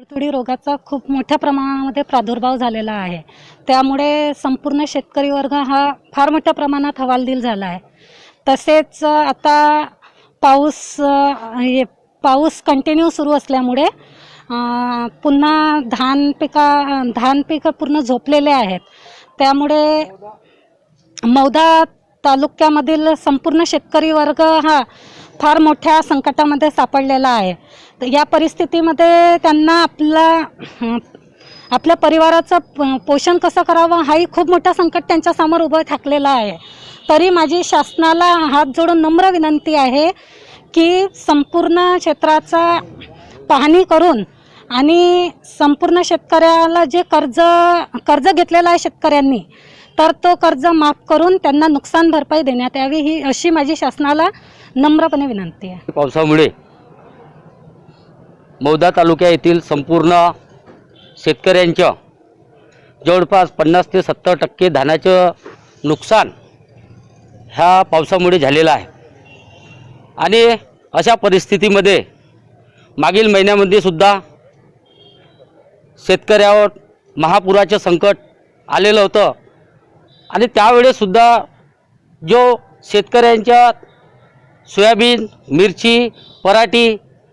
तुडतुडी रोगाचा खूप मोठ्या प्रमाणामध्ये प्रादुर्भाव झालेला आहे. त्यामुळे संपूर्ण शेतकरी वर्ग हा फार मोठ्या प्रमाणात हवालदिल झाला आहे. तसेच आता पाऊस हे पाऊस कंटिन्यू सुरू असल्यामुळे पुन्हा धान पिका धान पिकं पूर्ण झोपलेले आहेत. त्यामुळे मौदा तालुक्यामधील संपूर्ण शेतकरी वर्ग हा फार मोठ्या संकटामध्ये सापडलेला आहे. तर या परिस्थितीमध्ये त्यांना आपला आपल्या परिवाराचं प- पोषण कसं करावं हाही खूप मोठं संकट त्यांच्यासमोर उभं ठाकलेलं आहे. तरी माझी शासनाला हात जोडून नम्र विनंती आहे की संपूर्ण क्षेत्राचा पाहणी करून आणि संपूर्ण शेतकऱ्याला जे कर्ज कर्ज घेतलेलं आहे शेतकऱ्यांनी तर तो कर्ज माफ करून त्यांना नुकसान भरपाई देण्यात यावी ही अशी माझी शासनाला नम्रपणे विनंती आहे. पावसामुळे मौदा तालुक्या येथील संपूर्ण शेतकऱ्यांचं जवळपास पन्नास ते सत्तर टक्के धानाचं नुकसान ह्या पावसामुळे झालेलं आहे. आणि अशा परिस्थितीमध्ये मागील महिन्यामध्ये सुद्धा शेतकऱ्यावर महापुराचं संकट आलेलं होतं. आणि त्यावेळेससुद्धा जो शेतकऱ्यांच्या सोयाबीन मिरची पराठी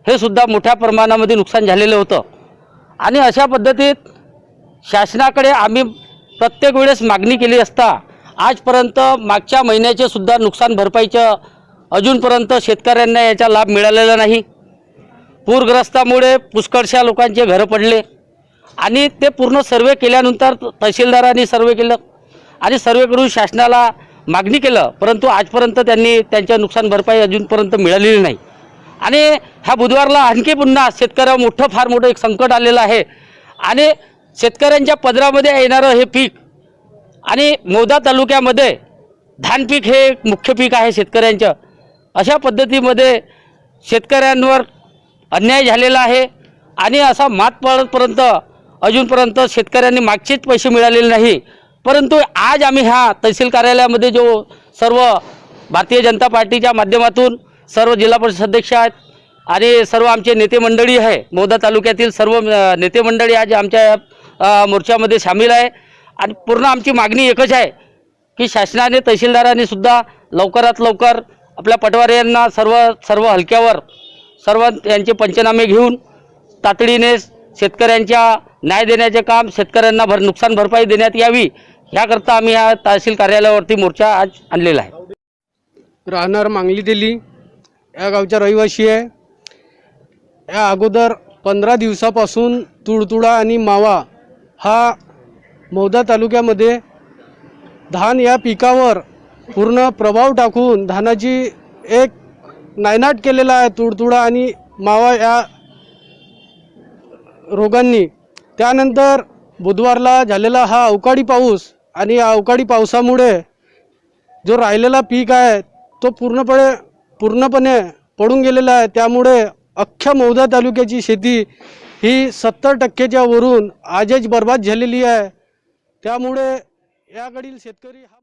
हे सुद्धा मोठ्या प्रमाणामध्ये नुकसान झालेलं होतं. आणि अशा पद्धतीत शासनाकडे आम्ही प्रत्येक वेळेस मागणी केली असता आजपर्यंत मागच्या महिन्याचे सुद्धा नुकसान भरपाईचं अजूनपर्यंत शेतकऱ्यांना याचा लाभ मिळालेला नाही. पूरग्रस्तामुळे पुष्कळशा लोकांचे घरं पडले. आणि ते पूर्ण सर्वे केल्यानंतर तहसीलदारांनी सर्वे केलं. आणि सर्वे करून शासनाला मागणी केलं परंतु आजपर्यंत त्यांनी त्यांच्या नुकसान भरपाई अजूनपर्यंत मिळालेली नाही. आणि ह्या बुधवारला आणखी पुन्हा शेतकऱ्यावर मोठं फार मोठं एक संकट आलेलं आहे. आणि शेतकऱ्यांच्या पदरामध्ये येणारं हे पीक आणि मौदा तालुक्यामध्ये धान पीक हे एक मुख्य पीक आहे शेतकऱ्यांचं. अशा पद्धतीमध्ये शेतकऱ्यांवर अन्याय झालेला आहे आणि असा मात पडतपर्यंत अजूनपर्यंत शेतकऱ्यांनी मागचेच पैसे मिळालेले नाही. परंतु आज आम्ही ह्या तहसील कार्यालयामध्ये जो सर्व भारतीय जनता पार्टीच्या माध्यमातून सर्व जिल्हा परिषद अध्यक्ष आहेत आणि सर्व आमचे नेते मंडळी आहे मौदा तालुक्यातील सर्व नेते मंडळी आज आमच्या मोर्चामध्ये सामील आहे. आणि पूर्ण आमची मागणी एकच आहे की शासनाने तहसीलदारांनी सुद्धा लवकरात लवकर आपल्या पटवारी यांना सर्व सर्व हलक्यावर सर्व यांचे पंचनामे घेऊन तातडीने शेतकऱ्यांच्या न्याय देण्याचे काम शेतकऱ्यांना भर नुकसान भरपाई देण्यात यावी ह्याकरता आम्ही या तहसील कार्यालयावरती मोर्चा आज आणलेला आहे. राहणार मांगली दिली या गावचा रहिवासी आहे. या अगोदर पंधरा दिवसापासून तुडतुडा आणि मावा हा मौदा तालुक्यामध्ये धान या पिकावर पूर्ण प्रभाव टाकून धानाची एक नायनाट केलेला आहे तुडतुडा आणि मावा या रोगांनी. त्यानंतर बुधवारला झालेला हा अवकाळी पाऊस आणि अवकाळी पावसामुळे जो राहिलेला पीक आहे तो पूर्णपणे पूर्णपणे पडून गेलेला आहे. त्यामुळे अख्ख्या मौदा तालुक्याची शेती ही सत्तर टक्क्याच्या वरून आजच बर्बाद झालेली आहे. त्यामुळे याकडील शेतकरी हा